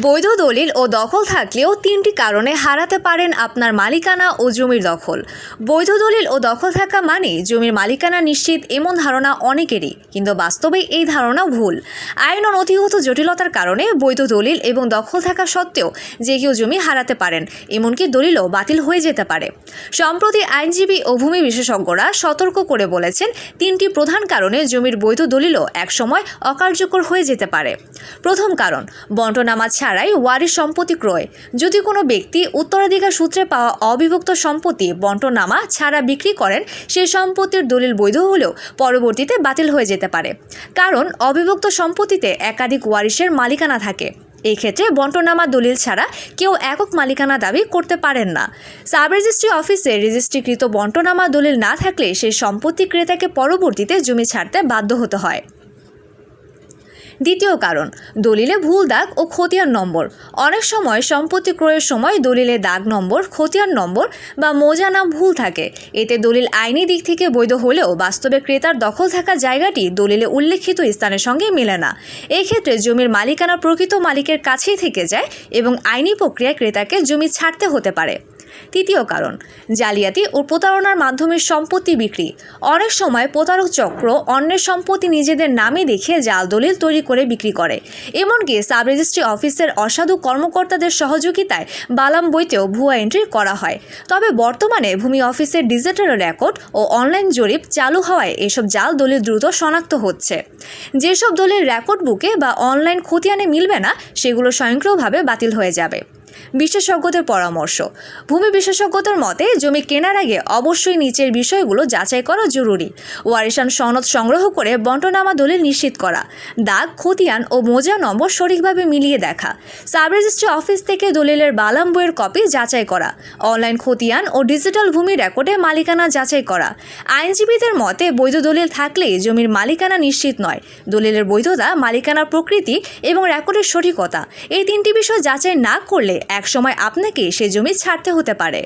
বৈধ দলিল ও দখল থাকলেও তিনটি কারণে হারাতে পারেন আপনার মালিকানা ও জমির দখল। বৈধ দলিল ও দখল থাকা মানে জমির মালিকানা নিশ্চিত এমন ধারণা অনেকেরই, কিন্তু বাস্তবে এই ধারণা ভুল। আইন ও নথিগত জটিলতার কারণে বৈধ দলিল এবং দখল থাকা সত্ত্বেও যে কেউ জমি হারাতে পারেন, এমনকি দলিলও বাতিল হয়ে যেতে পারে। সম্প্রতি আইনজীবী ও ভূমি বিশেষজ্ঞরা সতর্ক করে বলেছেন, তিনটি প্রধান কারণে জমির বৈধ দলিলও একসময় অকার্যকর হয়ে যেতে পারে। প্রথম কারণ, বন্টনামা ছাড়াই ওয়ারিশ সম্পত্তি ক্রয়। যদি কোনো ব্যক্তি উত্তরাধিকার সূত্রে পাওয়া অবিভক্ত সম্পত্তি বন্টনামা ছাড়া বিক্রি করেন, সেই সম্পত্তির দলিল বৈধ হলেও পরবর্তীতে বাতিল হয়ে যেতে পারে। কারণ অবিভক্ত সম্পত্তিতে একাধিক ওয়ারিশের মালিকানা থাকে। এই ক্ষেত্রে বন্টনামা দলিল ছাড়া কেউ একক মালিকানা দাবি করতে পারেন না। সাব রেজিস্ট্রি অফিসে রেজিস্ট্রিকৃত বন্টনামা দলিল না থাকলে সেই সম্পত্তি ক্রেতাকে পরবর্তীতে জমি ছাড়তে বাধ্য হতে হয়। দ্বিতীয় কারণ, দলিলে ভুল দাগ ও খতিয়ান নম্বর। অনেক সময় সম্পত্তি ক্রয়ের সময় দলিলে দাগ নম্বর, খতিয়ান নম্বর বা মোজা নাম ভুল থাকে। এতে দলিল আইনি দিক থেকে বৈধ হলেও বাস্তবে ক্রেতার দখল থাকা জায়গাটি দলিলে উল্লেখিত স্থানের সঙ্গে মেলে না। এক্ষেত্রে জমির মালিকানা প্রকৃত মালিকের কাছেই থেকে যায় এবং আইনি প্রক্রিয়ায় ক্রেতাকে জমি ছাড়তে হতে পারে। তৃতীয় কারণ, জালিয়াতি ও প্রতারণার মাধ্যমে সম্পত্তি বিক্রি। অনেক সময় প্রতারক চক্র অন্যের সম্পত্তি নিজেদের নামে দেখে জাল দলিল তৈরি করে বিক্রি করে। এমনকি সাব রেজিস্ট্রি অফিসের অসাধু কর্মকর্তাদের সহযোগিতায় বালাম বইতেও ভুয়া এন্ট্রি করা হয়। তবে বর্তমানে ভূমি অফিসের ডিজিটাল রেকর্ড ও অনলাইন জরিপ চালু হওয়ায় এসব জাল দলিল দ্রুত শনাক্ত হচ্ছে। যেসব দলিল রেকর্ড বুকে বা অনলাইন খতিয়ানে মিলবে না, সেগুলো স্বয়ংক্রিয়ভাবে বাতিল হয়ে যাবে। বিশেষজ্ঞদের পরামর্শ। ভূমি বিশেষজ্ঞদের মতে, জমি কেনার আগে অবশ্যই নিচের বিষয়গুলো যাচাই করা জরুরি। ওয়ারিশান সনদ সংগ্রহ করে বন্টনামা দলিল নিশ্চিত করা। দাগ, খতিয়ান ও মোজা নম্বর সঠিকভাবে মিলিয়ে দেখা। সাব রেজিস্ট্রি অফিস থেকে দলিলের বালাম বইয়ের কপি যাচাই করা। অনলাইন খতিয়ান ও ডিজিটাল ভূমি রেকর্ডে মালিকানা যাচাই করা। আইনজীবীদের মতে, বৈধ দলিল থাকলেই জমির মালিকানা নিশ্চিত নয়। দলিলের বৈধতা, মালিকানার প্রকৃতি এবং রেকর্ডের সঠিকতা। এই তিনটি বিষয় যাচাই না করলে একসময় আপনাকে সে জমি ছাড়তে হতে পারে।